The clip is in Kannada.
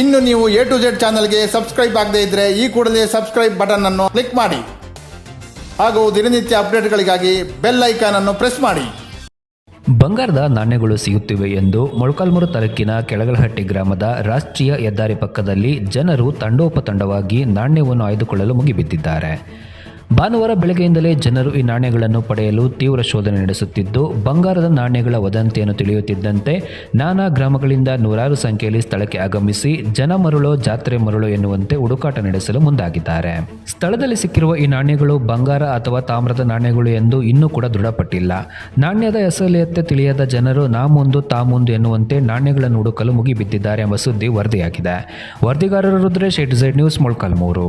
ಇನ್ನು ನೀವು ಎ ಟು ಜೆಡ್ ಚಾನಲ್ಗೆ ಸಬ್ಸ್ಕ್ರೈಬ್ ಆಗದೇ ಇದ್ರೆ ಈ ಕೂಡಲೇ ಸಬ್ಸ್ಕ್ರೈಬ್ ಬಟನ್ ಅನ್ನು ಕ್ಲಿಕ್ ಮಾಡಿ. ಹಾಗೂ ದಿನನಿತ್ಯ ಅಪ್ಡೇಟ್ಗಳಿಗಾಗಿ ಬೆಲ್ ಐಕಾನ್ ಅನ್ನು ಪ್ರೆಸ್ ಮಾಡಿ. ಬಂಗಾರದ ನಾಣ್ಯಗಳು ಸಿಗುತ್ತಿವೆ ಎಂದು ಮೊಳಕಾಲ್ಮೂರು ತಾಲೂಕಿನ ಕೆಳಗಲಹಟ್ಟಿ ಗ್ರಾಮದ ರಾಷ್ಟ್ರೀಯ ಹೆದ್ದಾರಿ ಪಕ್ಕದಲ್ಲಿ ಜನರು ತಂಡೋಪತಂಡವಾಗಿ ನಾಣ್ಯವನ್ನು ಆಯ್ದುಕೊಳ್ಳಲು ಮುಗಿಬಿದ್ದಿದ್ದಾರೆ. ಭಾನುವಾರ ಬೆಳಗ್ಗೆಯಿಂದಲೇ ಜನರು ಈ ನಾಣ್ಯಗಳನ್ನು ಪಡೆಯಲು ತೀವ್ರ ಶೋಧನೆ ನಡೆಸುತ್ತಿದ್ದು, ಬಂಗಾರದ ನಾಣ್ಯಗಳ ವದಂತಿಯನ್ನು ತಿಳಿಯುತ್ತಿದ್ದಂತೆ ನಾನಾ ಗ್ರಾಮಗಳಿಂದ ನೂರಾರು ಸಂಖ್ಯೆಯಲ್ಲಿ ಸ್ಥಳಕ್ಕೆ ಆಗಮಿಸಿ ಜನ ಮರುಳೋ ಜಾತ್ರೆ ಮರುಳೋ ಎನ್ನುವಂತೆ ಹುಡುಕಾಟ ನಡೆಸಲು ಮುಂದಾಗಿದ್ದಾರೆ. ಸ್ಥಳದಲ್ಲಿ ಸಿಕ್ಕಿರುವ ಈ ನಾಣ್ಯಗಳು ಬಂಗಾರ ಅಥವಾ ತಾಮ್ರದ ನಾಣ್ಯಗಳು ಎಂದು ಇನ್ನೂ ಕೂಡ ದೃಢಪಟ್ಟಿಲ್ಲ. ನಾಣ್ಯದ ಹೆಸಲೆಯತ್ತೆ ತಿಳಿಯದ ಜನರು ನಾ ಮುಂದು ತಾ ಮುಂದು ಎನ್ನುವಂತೆ ನಾಣ್ಯಗಳನ್ನು ಹುಡುಕಲು ಮುಗಿಬಿದ್ದಿದ್ದಾರೆ ಎಂಬ ಸುದ್ದಿ ವರದಿಯಾಗಿದೆ. ವರದಿಗಾರರು Rudresh A to Z news Molakalmuru.